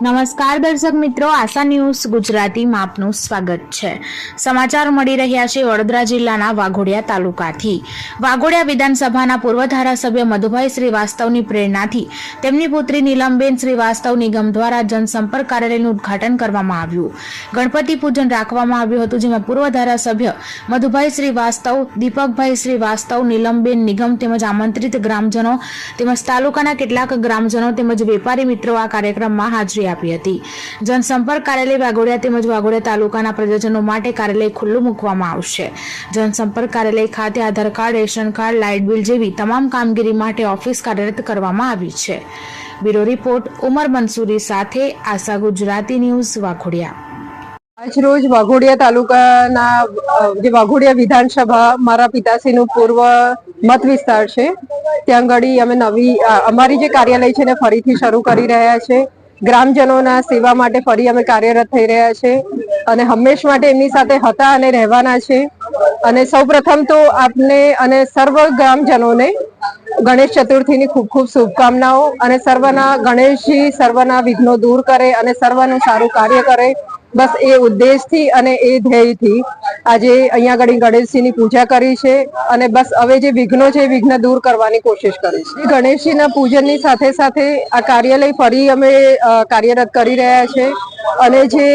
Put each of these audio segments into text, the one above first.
નમસ્કાર દર્શક મિત્રો, આશા ન્યૂઝ ગુજરાતીમાં આપનું સ્વાગત છે. સમાચાર મળી રહ્યા છે વડોદરા જિલ્લાના વાઘોડિયા તાલુકાથી. વાઘોડિયા વિધાનસભાના પૂર્વ ધારાસભ્ય મધુભાઈ શ્રીવાસ્તવની પ્રેરણાથી તેમની પુત્રી નીલમબેન શ્રીવાસ્તવ નિગમ દ્વારા જનસંપર્ક કાર્યાલયનું ઉદ્ઘાટન કરવામાં આવ્યું. ગણપતિ પૂજન રાખવામાં આવ્યું હતું, જેમાં પૂર્વ ધારાસભ્ય મધુભાઈ શ્રીવાસ્તવ, દીપકભાઈ શ્રીવાસ્તવ, નીલમબેન નિગમ તેમજ આમંત્રિત ગ્રામજનો તેમજ તાલુકાના કેટલાક ગ્રામજનો તેમજ વેપારી મિત્રો આ કાર્યક્રમમાં હાજરી આપી હતી. જનસંપર્ક કાર્યાલય વાઘોડિયા તેમજ વાઘોડિયા તાલુકાના પ્રજાજનો માટે કાર્યાલય ખુલ્લું મૂકવામાં આવશે. જનસંપર્ક કાર્યાલય ખાતે Aadhaar card, ration card, light bill જેવી તમામ કામગીરી માટે ઓફિસ કાર્યરત કરવામાં આવી છે. બ્યુરો રિપોર્ટ, ઉમર મંસૂરી સાથે આશા ગુજરાતી ન્યૂઝ વાઘોડિયા. આજરોજ વાઘોડિયા તાલુકાના, જે વાઘોડિયા વિધાનસભા મારા પિતાશ્રીનું પૂર્વ મત વિસ્તાર છે, ત્યાં આગળ અમે નવી અમારી જે કાર્યાલય છે એને ફરીથી શરૂ કરી રહ્યા છે. ગ્રામજનોના સેવા માટે ફરી અમે કાર્યરત થઈ રહ્યા છે અને હંમેશ માટે એમની સાથે હતા અને રહેવાના છે. અને સૌપ્રથમ તો આપને અને સર્વ ગ્રામજનોને ગણેશ ચતુર્થીની ખૂબ ખૂબ શુભકામનાઓ અને સર્વના ગણેશજી સર્વના વિઘ્નો દૂર કરે અને સર્વનું સારું કાર્ય કરે બસ એ ઉદ્દેશથી અને એ ધ્યેયથી આજે અહીંયા આગળ ગણેશજીની પૂજા કરી છે અને બસ હવે જે વિઘ્નો છે એ વિઘ્ન દૂર કરવાની કોશિશ કરી છે. ગણેશજીના પૂજનની સાથે સાથે આ કાર્યાલય ફરી અમે કાર્યરત કરી રહ્યા છે અને જે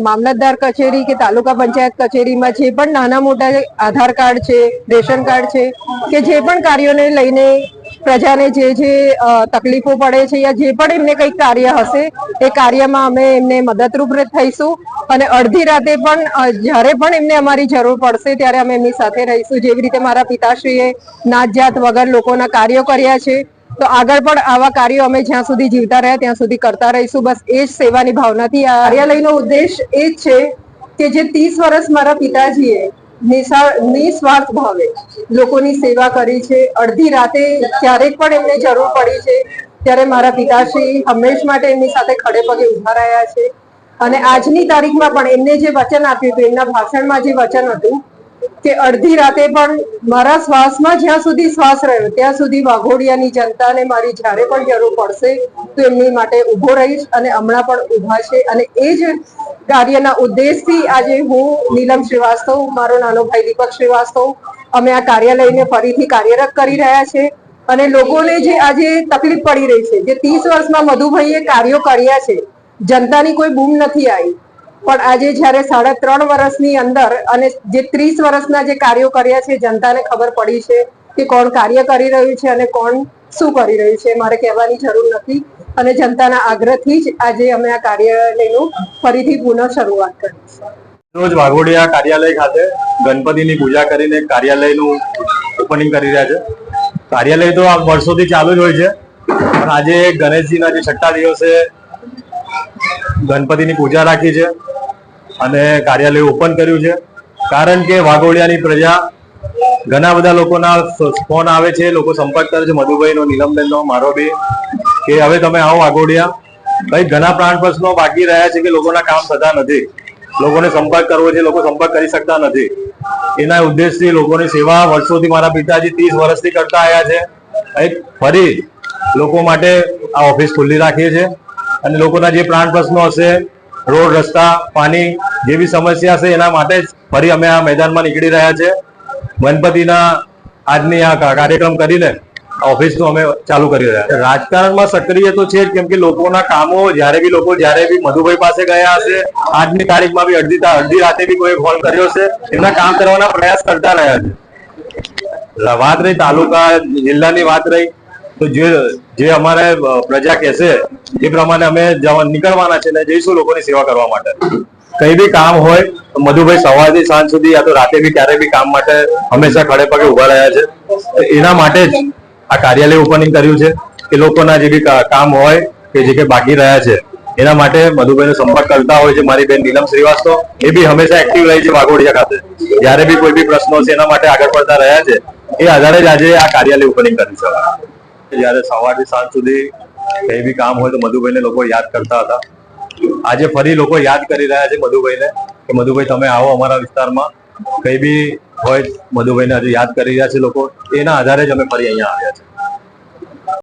મામલતદાર કચેરી કે તાલુકા પંચાયત કચેરીમાં જે પણ નાના મોટા આધાર કાર્ડ છે, રેશન કાર્ડ છે કે જે પણ કાર્યોને લઈને પ્રજાને જે જે તકલીફો પડે છે યા જે પણ એમને કંઈક કાર્ય હશે, એ કાર્યમાં અમે એમને મદદરૂપ થઈશું. અને અડધી રાતે પણ જ્યારે પણ એમને અમારી જરૂર પડશે, ત્યારે અમે એમની સાથે રહીશું. જેવી રીતે મારા પિતાશ્રીએ નાત જાત વગર લોકોના કાર્યો કર્યા છે, તો આગળ પણ આવા કાર્યો અમે જ્યાં સુધી જીવતા રહ્યા, ત્યાં સુધી કરતા રહીશું. બસ એ જ સેવાની ભાવનાથી આ કાર્યાલયનો ઉદ્દેશ એ જ છે કે જે ત્રીસ વર્ષ મારા પિતાજીએ નિસ્વાર્થ ભાવે. લોકોની સેવા કરી છે. અડધી રાતે ક્યારેક પણ એમને જરૂર પડી છે. ત્યારે મારા પિતાશ્રી હંમેશ માટે એમની સાથે ખડે પગે ઊભા રહ્યા છે. અને આજની તારીખમાં પણ એમને જે વચન આપ્યું હતું, એમના ભાષણમાં જે વચન હતું, કે અડધી રાતે પણ મારા શ્વાસમાં જ્યાં સુધી શ્વાસ રહ્યો, ત્યાં સુધી વાઘોડિયાની જનતાને મારી જ્યારે પણ જરૂર પડશે, તો એમની માટે ઊભો રહીશ અને હમણાં પણ ઊભા છે. અને એ જ કાર્યના ઉદ્દેશથી આજે હું નીલમ શ્રીવાસ્તવ, મારો નાનો ભાઈ દીપક શ્રીવાસ્તવ, અમે આ કાર્યાલયને ફરીથી કાર્યરત કરી રહ્યા છે અને લોકોને જે આજે તકલીફ પડી રહી છે, જે ત્રીસ વર્ષમાં મધુભાઈએ કાર્યો કર્યા છે, જનતાની કોઈ બૂમ નથી આવી. પણ આજે જ્યારે સાડા ત્રણ વર્ષની અંદર અને જે ત્રીસ વર્ષના જે કાર્યો કર્યા છે, જનતાને ખબર પડી છે કે કોણ કાર્ય કરી રહ્યું છે અને કોણ શું કરી રહ્યું છે મારે કહેવાની જરૂર નથી. અને જનતાના આગ્રહથી જ આજે અમે આ કાર્યાલયનું ફરીથી પુનઃ શરૂઆત કરી રોજ વાઘોડિયા કાર્યાલય ખાતે ગણપતિની પૂજા કરીને કાર્યાલયનું ઓપનિંગ કરી રહ્યા છે. કાર્યાલય તો આ વર્ષોથી ચાલુ જ હોય છે. પણ આજે ગણેશજીના જે છઠ્ઠા દિવસે ગણપતિની પૂજા રાખી છે અને કાર્યાલય ઓપન કર્યું છે. કારણ કે વાઘોડિયાની પ્રજા ઘણા બધા લોકોના ફોન આવે છે, લોકો સંપર્ક કરે છે, મધુભાઈનો, નીલમબેનનો, મારો બી, કે હવે તમે આવો આગોડિયા ભાઈ, ઘણા પ્રાણ પ્રશ્નો બાકી રહ્યા છે કે લોકોના કામ થતા નથી. લોકોને સંપર્ક કરવો છે, લોકો સંપર્ક કરી શકતા નથી. એના ઉદ્દેશથી લોકોની સેવા વર્ષોથી મારા પિતાજી ત્રીસ વર્ષથી કરતા આવ્યા છે. ફરી લોકો માટે આ ઓફિસ ખુલ્લી રાખીએ છીએ અને લોકોના જે પ્રાણ પ્રશ્નો હશે, રોડ, રસ્તા, પાણી જેવી સમસ્યા છે એના માટે જ ફરી અમે આ મેદાનમાં નીકળી રહ્યા છે. ગણપતિના આજની આ કાર્યક્રમ કરીને ઓફિસનું અમે ચાલુ કરી રહ્યા રાજકારણમાં સક્રિય તો છે જ, કેમ કે લોકોના કામો, જ્યારે બી લોકો, જ્યારે બી મધુભાઈ પાસે ગયા હશે, આજની તારીખમાં બી અડધી અડધી રાતે બી કોઈ ફોન કર્યો છે એમના કામ કરવાના પ્રયાસ કરતા રહ્યા છે. વાત રહી તાલુકા, જિલ્લાની વાત રહી, તો જે જે અમારે પ્રજા કહેશે, એ પ્રમાણે અમે નીકળવાના છે ને જઈશું લોકોની સેવા કરવા માટે. કઈ બી કામ હોય, તો મધુભાઈ સવારથી સાંજ સુધી યા તો રાતે બી ક્યારે બી કામ માટે હંમેશા ખડે પગે ઊભા રહ્યા છે. એના માટે જ આ કાર્યાલય ઓપનિંગ કર્યું છે. કે લોકોના જે બી કામ હોય કે જે કે બાકી રહ્યા છે, એના માટે મધુભાઈનો સંપર્ક કરતા હોય છે મારી બેન નીલમ શ્રીવાસ્તવ. એ બી હંમેશા એક્ટિવ રહી છે વાઘોડિયા ખાતે. જ્યારે બી કોઈ બી પ્રશ્નો છે એના માટે આગળ પડતા રહ્યા છે. એ આધારે જ આજે આ કાર્યાલય ઓપનિંગ કર્યું છે. જ્યારે સવારથી સાંજ સુધી કઈ બી કામ હોય તો મધુભાઈને લોકો યાદ કરતા હતા. આજે ફરી લોકો યાદ કરી રહ્યા છે મધુભાઈને કે મધુભાઈ, તમે આવો અમારા વિસ્તારમાં. કઈ બી હોય મધુભાઈને હજુ યાદ કરી રહ્યા છે લોકો. એના આધારે જ અમે ફરી અહીંયા આવ્યા છે.